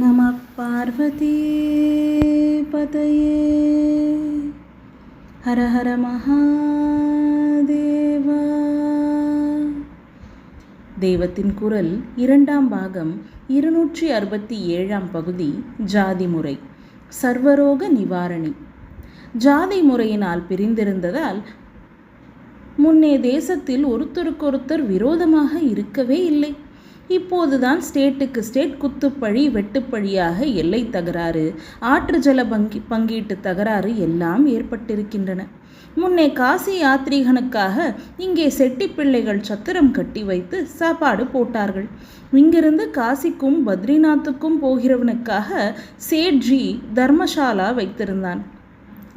நம பார்வதியே பதையே ஹர ஹர மகாதேவா தெய்வத்தின் குரல் இரண்டாம் பாகம் இருநூற்றி அறுபத்தி ஏழாம் பகுதி ஜாதி முறை சர்வரோக நிவாரணி. ஜாதி முறையினால் பிரிந்திருந்ததால் முன்னே தேசத்தில் ஒருத்தருக்கொருத்தர் விரோதமாக இருக்கவே இல்லை. இப்போதுதான் ஸ்டேட்டுக்கு ஸ்டேட் குத்துப்பழி வெட்டுப்பழியாக எல்லை தகராறு. ஆற்று ஜல பங்கி பங்கீட்டு தகராறு எல்லாம் ஏற்பட்டிருக்கின்றன. முன்னே காசி யாத்ரீகனுக்காக இங்கே செட்டி பிள்ளைகள் சத்திரம் கட்டி வைத்து சாப்பாடு போட்டார்கள். இங்கிருந்து காசிக்கும் பத்ரிநாத்துக்கும் போகிறவனுக்காக சேட்ஜி தர்மசாலா வைத்திருந்தான்.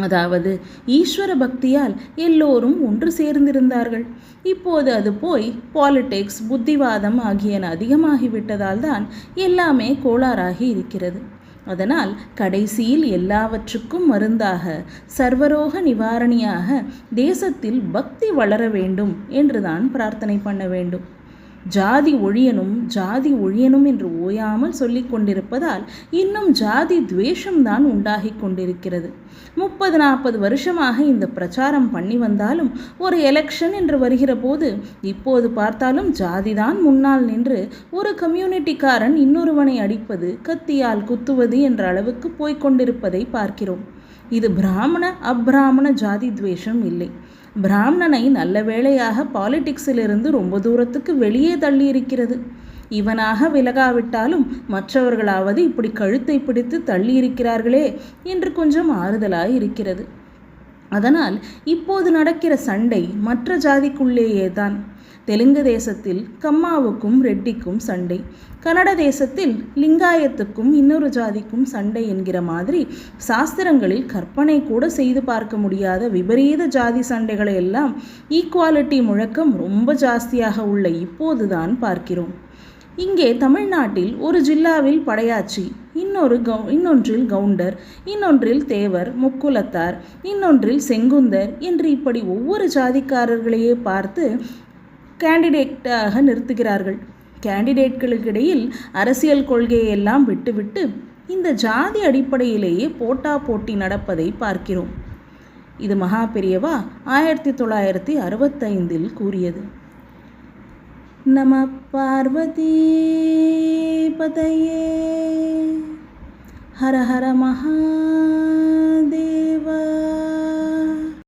அதாவது ஈஸ்வர பக்தியால் எல்லோரும் ஒன்று சேர்ந்திருந்தார்கள். இப்போது அது போய் பாலிடிக்ஸ் புத்திவாதம் ஆகியன அதிகமாகிவிட்டதால் தான் எல்லாமே கோளாறாகி இருக்கிறது. அதனால் கடைசியில் எல்லாவற்றுக்கும் மருந்தாக சர்வரோக நிவாரணியாக தேசத்தில் பக்தி வளர வேண்டும் என்றுதான் பிரார்த்தனை பண்ண வேண்டும். ஜாதி ஒழியனும் ஜாதி ஒழியனும் என்று ஓயாமல் சொல்லிக் கொண்டிருப்பதால் இன்னும் ஜாதி துவேஷம்தான் உண்டாகி கொண்டிருக்கிறது. முப்பது நாற்பது வருஷமாக இந்த பிரச்சாரம் பண்ணி வந்தாலும் ஒரு எலெக்ஷன் என்று வருகிற போது இப்போது பார்த்தாலும் ஜாதிதான் முன்னால் நின்று ஒரு கம்யூனிட்டிக்காரன் இன்னொருவனை அடிப்பது கத்தியால் குத்துவது என்ற அளவுக்கு போய்க் கொண்டிருப்பதை பார்க்கிறோம். இது பிராமண அப்ராமண ஜாதி துவேஷம் இல்லை. பிராமணனை நல்ல வேளையாக பாலிடிக்ஸிலிருந்து ரொம்ப தூரத்துக்கு வெளியே தள்ளியிருக்கிறது. இவனாக விலகாவிட்டாலும் மற்றவர்களாவது இப்படி கழுத்தை பிடித்து தள்ளியிருக்கிறார்களே என்று கொஞ்சம் ஆறுதலாய் இருக்கிறது அதனால் இப்போது நடக்கிற சண்டை மற்ற ஜாதிக்குள்ளேயே தான் தெலுங்கு தேசத்தில் கம்மாவுக்கும் ரெட்டிக்கும் சண்டை. கன்னட தேசத்தில் லிங்காயத்துக்கும் இன்னொரு ஜாதிக்கும் சண்டை என்கிற மாதிரி சாஸ்திரங்களில் கற்பனை கூட செய்து பார்க்க முடியாத விபரீத ஜாதி சண்டைகளை எல்லாம் ஈக்குவாலிட்டி முழக்கம் ரொம்ப ஜாஸ்தியாக உள்ள இப்போதுதான் பார்க்கிறோம். இங்கே தமிழ்நாட்டில் ஒரு ஜில்லாவில் படையாச்சி இன்னொரு கவு இன்னொன்றில் கவுண்டர் இன்னொன்றில் தேவர் முக்குலத்தார் இன்னொன்றில் செங்குந்தர் என்று இப்படி ஒவ்வொரு ஜாதிக்காரர்களையே பார்த்து கேண்டிடேட்டாக நிறுத்துகிறார்கள். கேண்டிடேட்களுக்கிடையில் அரசியல் கொள்கையெல்லாம் விட்டுவிட்டு இந்த ஜாதி அடிப்படையிலேயே போட்டா போட்டி நடப்பதை பார்க்கிறோம். இது மகா பெரியவா ஆயிரத்தி தொள்ளாயிரத்தி அறுபத்தைந்தில் கூறியது. நம பார்வதி பதையே ஹர ஹர மகாதேவா.